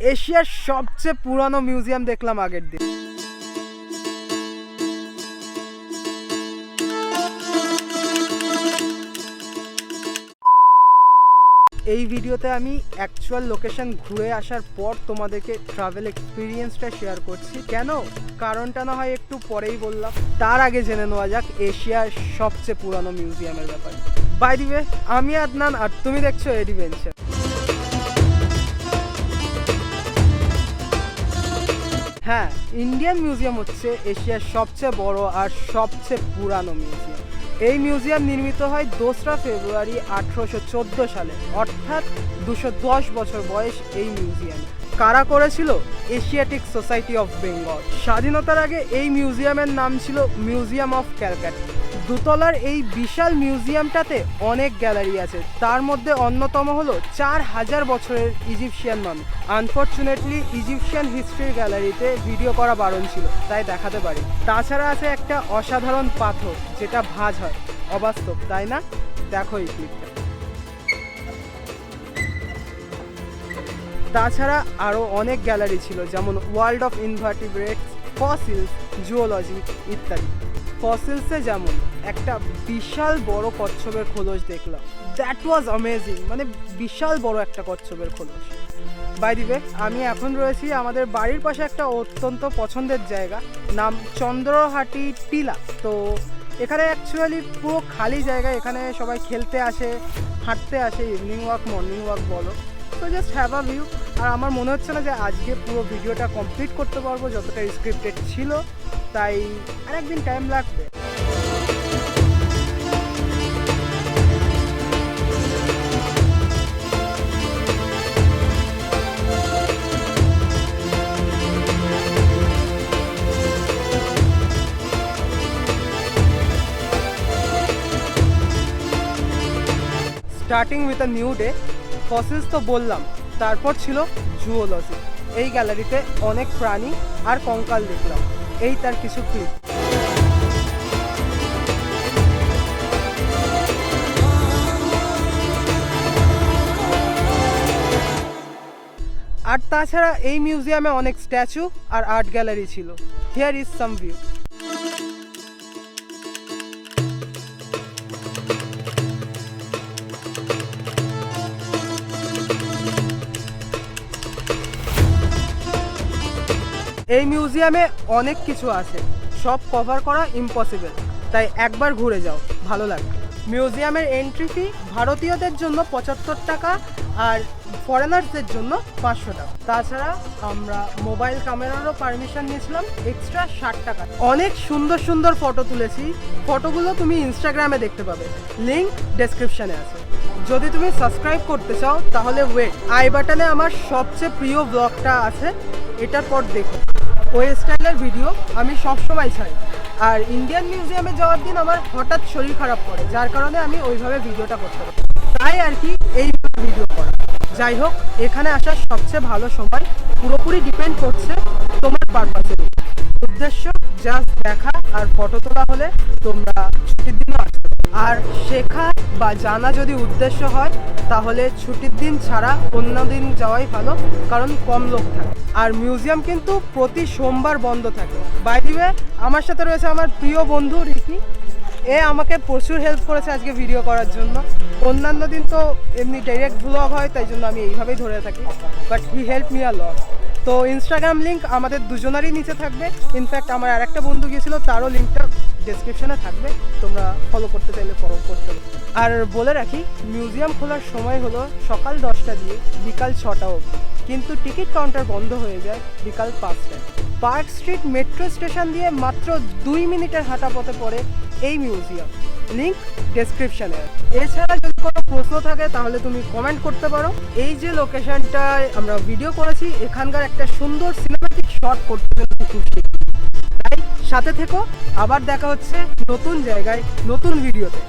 এশিয়ার সবচেয়ে পুরানো মিউজিয়াম দেখলাম আগের দিন। এই ভিডিওতে আমি অ্যাকচুয়াল লোকেশন ঘুরে আসার পর তোমাদেরকে ট্রাভেল এক্সপিরিয়েন্সটা শেয়ার করছি। কেন? কারণটা না হয় একটু পরেই বললাম। তার আগে জেনে নেওয়া যাক এশিয়ার সবচেয়ে পুরানো মিউজিয়ামের ব্যাপারে। বাই দিবে আমি আদনান আর তুমি দেখছ এডিভেঞ্চার হ্যাঁ ইন্ডিয়ান মিউজিয়াম হচ্ছে এশিয়ার সবচেয়ে বড় আর সবচেয়ে পুরানো মিউজিয়াম এই মিউজিয়াম নির্মিত হয় দোসরা ফেব্রুয়ারি আঠেরোশো চোদ্দ সালে। অর্থাৎ দুশো দশ বছর বয়স এই মিউজিয়াম কারা করেছিল? এশিয়াটিক সোসাইটি অফ বেঙ্গল স্বাধীনতার আগে এই মিউজিয়ামের নাম ছিল মিউজিয়াম অফ ক্যালকাটা দুতলার এই বিশাল মিউজিয়ামটাতে অনেক গ্যালারি আছে। তার মধ্যে অন্যতম হলো চার হাজার বছরের ইজিপশিয়ান মামি আনফর্চুনেটলি ইজিপশিয়ান হিস্ট্রির গ্যালারিতে ভিডিও করা বারণ ছিল, তাই দেখাতে পারি। তাছাড়া আছে একটা অসাধারণ পাথর, যেটা ভাজ হয়। অবাস্তব, তাই না? দেখো এই ক্লিপটা তাছাড়া আরও অনেক গ্যালারি ছিল, যেমন world of invertebrates fossils zoology ইত্যাদি। ফসিলসে যেমন একটা বিশাল বড় কচ্ছপের খোলস দেখলাম। দ্যাট ওয়াজ অ্যামেজিং মানে বিশাল বড় একটা কচ্ছপের খোলস। বাই দিবে আমি এখন রয়েছি আমাদের বাড়ির পাশে একটা অত্যন্ত পছন্দের জায়গা, নাম চন্দ্রহাটি টিলা। তো এখানে অ্যাকচুয়ালি পুরো খালি জায়গা এখানে সবাই খেলতে আসে, হাঁটতে আসে ইভিনিং ওয়াক মর্নিং ওয়াক বলো। তো জাস্ট হ্যাভ আ ভিউ আর আমার মনে হচ্ছে না যে আজকে পুরো ভিডিওটা কমপ্লিট করতে পারব, যতটা স্ক্রিপ্টেড ছিল, তাই আরেকদিন টাইম লাগবে। Starting with a new day fossils তো বললাম, তারপর ছিল জুওলজি এই গ্যালারিতে অনেক প্রাণী আর কঙ্কাল দেখলাম। এই তার কিছু ক্লিপ আর তাছাড়া এই মিউজিয়ামে অনেক স্ট্যাচু আর আর্ট গ্যালারি ছিল। হিয়ার ইজ সাম ভিউ এই মিউজিয়ামে অনেক কিছু আছে। সব কভার করা ইম্পসিবল তাই একবার ঘুরে যাও, ভালো লাগবে। মিউজিয়ামের এন্ট্রি ফি ভারতীয়দের জন্য পঁচাত্তর টাকা আর ফরেনার্সদের জন্য পাঁচশো টাকা। তাছাড়া আমরা মোবাইল ক্যামেরারও পারমিশন নিয়েছিলাম এক্সট্রা ষাট টাকা। অনেক সুন্দর সুন্দর ফটো তুলেছি। ফটোগুলো তুমি ইনস্টাগ্রামে দেখতে পাবে। লিঙ্ক ডেসক্রিপশানে আছে। যদি তুমি সাবস্ক্রাইব করতে চাও, তাহলে ওয়েট আই বাটনে আমার সবচেয়ে প্রিয় ব্লগটা আছে, এটার পর দেখো। ওই স্টাইলের ভিডিও আমি সবসময় চাই আর ইন্ডিয়ান মিউজিয়ামে যাওয়ার দিন আমার হঠাৎ শরীর খারাপ করে, যার কারণে আমি ওইভাবে ভিডিওটা করতে পারি তাই আর কি এই ভিডিও। যাই হোক, এখানে আসার সবচেয়ে ভালো সময় পুরোপুরি ডিপেন্ড করছে তোমার পারপাসের উদ্দেশ্য জাস্ট দেখা আর ফটো তোলা হলে তোমরা ছুটির দিনও আসতে আর শেখা বা জানা যদি উদ্দেশ্য হয়, তাহলে ছুটির দিন ছাড়া অন্য দিন যাওয়াই ভালো, কারণ কম লোক থাকে। আর মিউজিয়াম কিন্তু প্রতি সোমবার বন্ধ থাকে। বাইরে আমার সাথে রয়েছে আমার প্রিয় বন্ধু রিকি এ আমাকে প্রচুর হেল্প করেছে আজকে ভিডিও করার জন্য। অন্যান্য দিন তো এমনি ডাইরেক্ট ব্লগ হয়, তাই জন্য আমি এইভাবেই ধরে থাকি। But he help me a lot তো ইনস্টাগ্রাম লিঙ্ক আমাদের দুজনারই নিচে থাকবে। ইনফ্যাক্ট আমার আর একটা বন্ধু গিয়েছিল, তারও লিঙ্কটা ডেসক্রিপশনে থাকবে। তোমরা ফলো করতে চাইলে ফলো করতে আর বলে রাখি মিউজিয়াম খোলার সময় হলো সকাল দশটা দিয়ে বিকাল ছটা অবধি। কিন্তু টিকিট কাউন্টার বন্ধ হয়ে যায় বিকাল পাঁচটায়। পার্ক স্ট্রিট মেট্রো স্টেশন দিয়ে মাত্র দুই মিনিটের হাঁটা পথে পড়ে এই মিউজিয়াম। লিঙ্ক ডেসক্রিপশনে এছাড়া যদি কোনো প্রশ্ন থাকে, তাহলে তুমি কমেন্ট করতে পারো। এই যে লোকেশনটায় আমরা ভিডিও করেছি, এখানকার একটা সুন্দর সিনেমাটিক শট করতে খুব তাই সাথে থেকো। আবার দেখা হচ্ছে নতুন জায়গায়, নতুন ভিডিওতে।